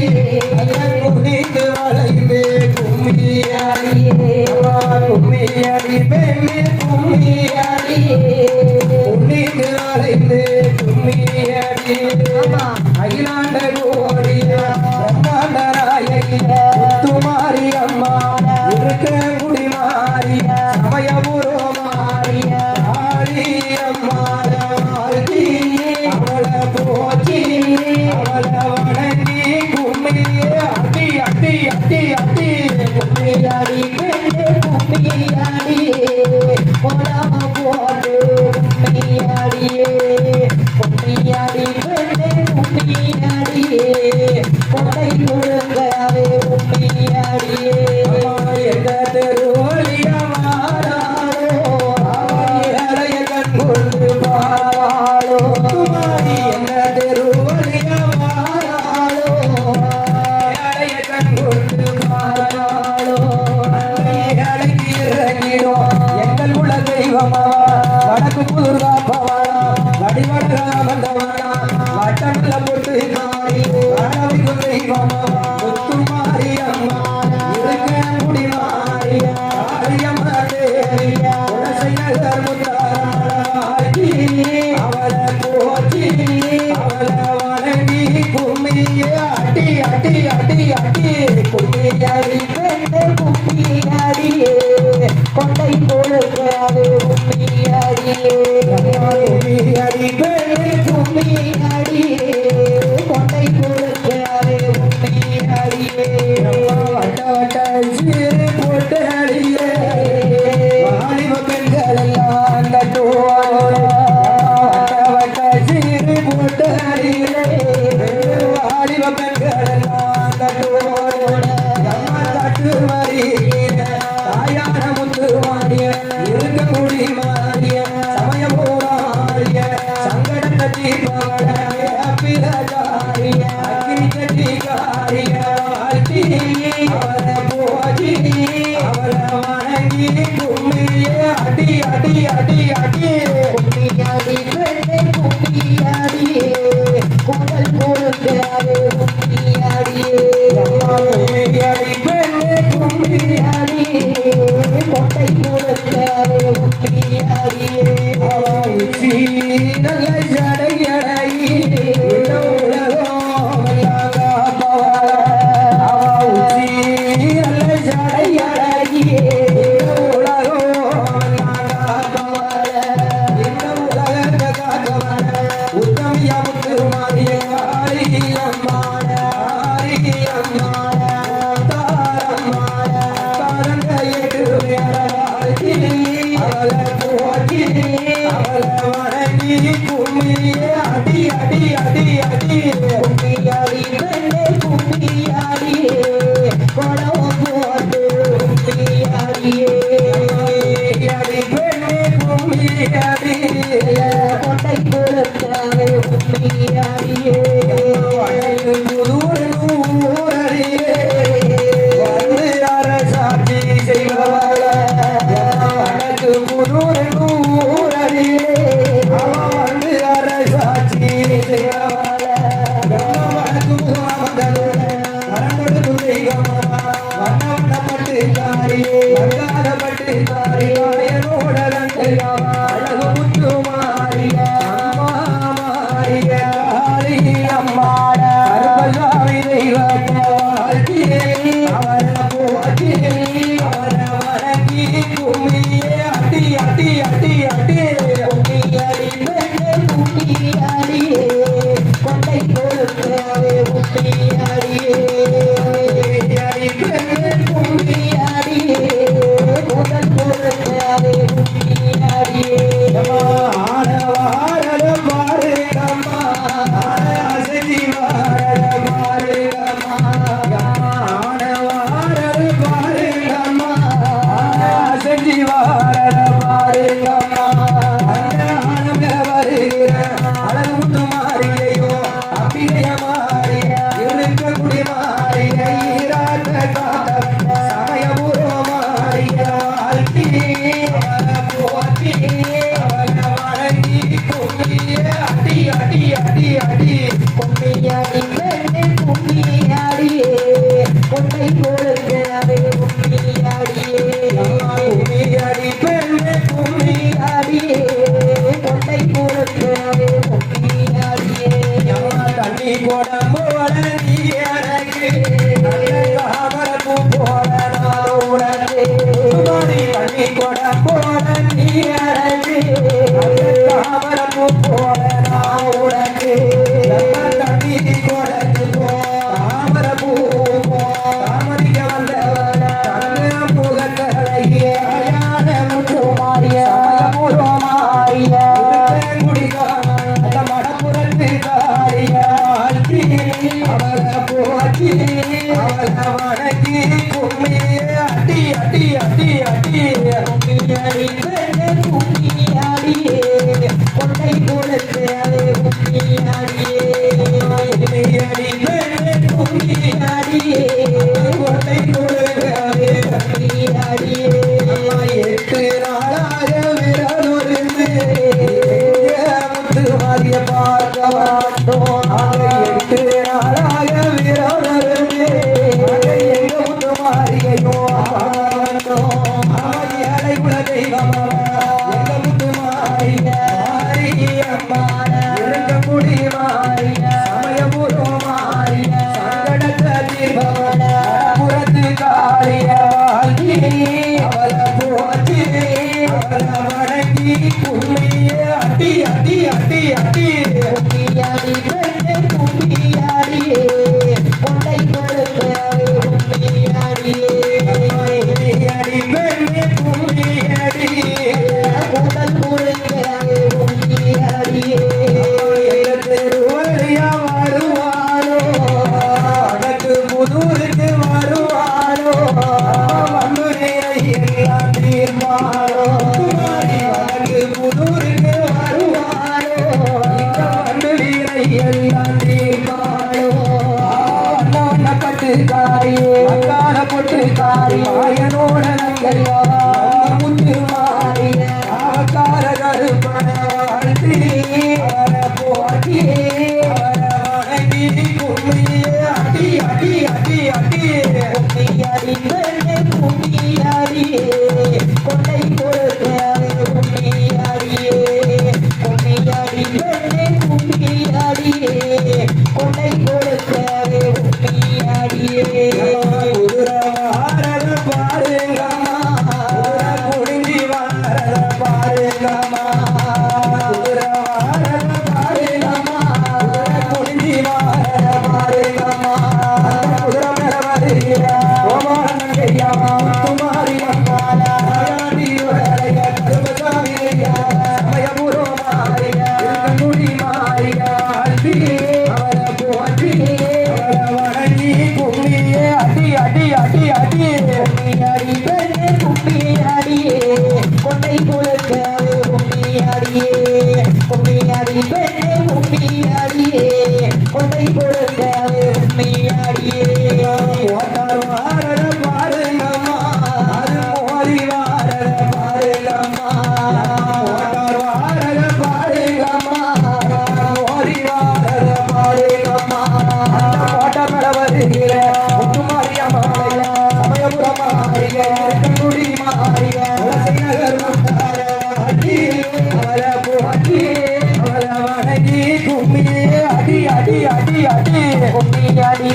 Yeah. ஆடி ஆடி வடக்கு முருகா பவானா வடிவடகா வந்தவானா வட்டமில்ல Bye. கும்மி கும்மி அடி அடி அடி அடி. கும்மியாடி பெண்ணே கும்மியாடியே கொடவ போட்டு கும்மியாடியே அடி பெண்ணே கும்மியாடியே கொட்டை கொடுத்தாவே கும்மியாடியே புது அடி அடி அடி அடி பொன்னியா போல நீ எனக்கு நல்ல தாமரப்பூ போல நான் உனக்கு தண்ணி குடம் ஆலவனை அடி அடி அடி அடி. பொட்டுக்காரி பொட்டுக்காரி உண்மையே அடி அடி அடி அடி. உண்மையே அடி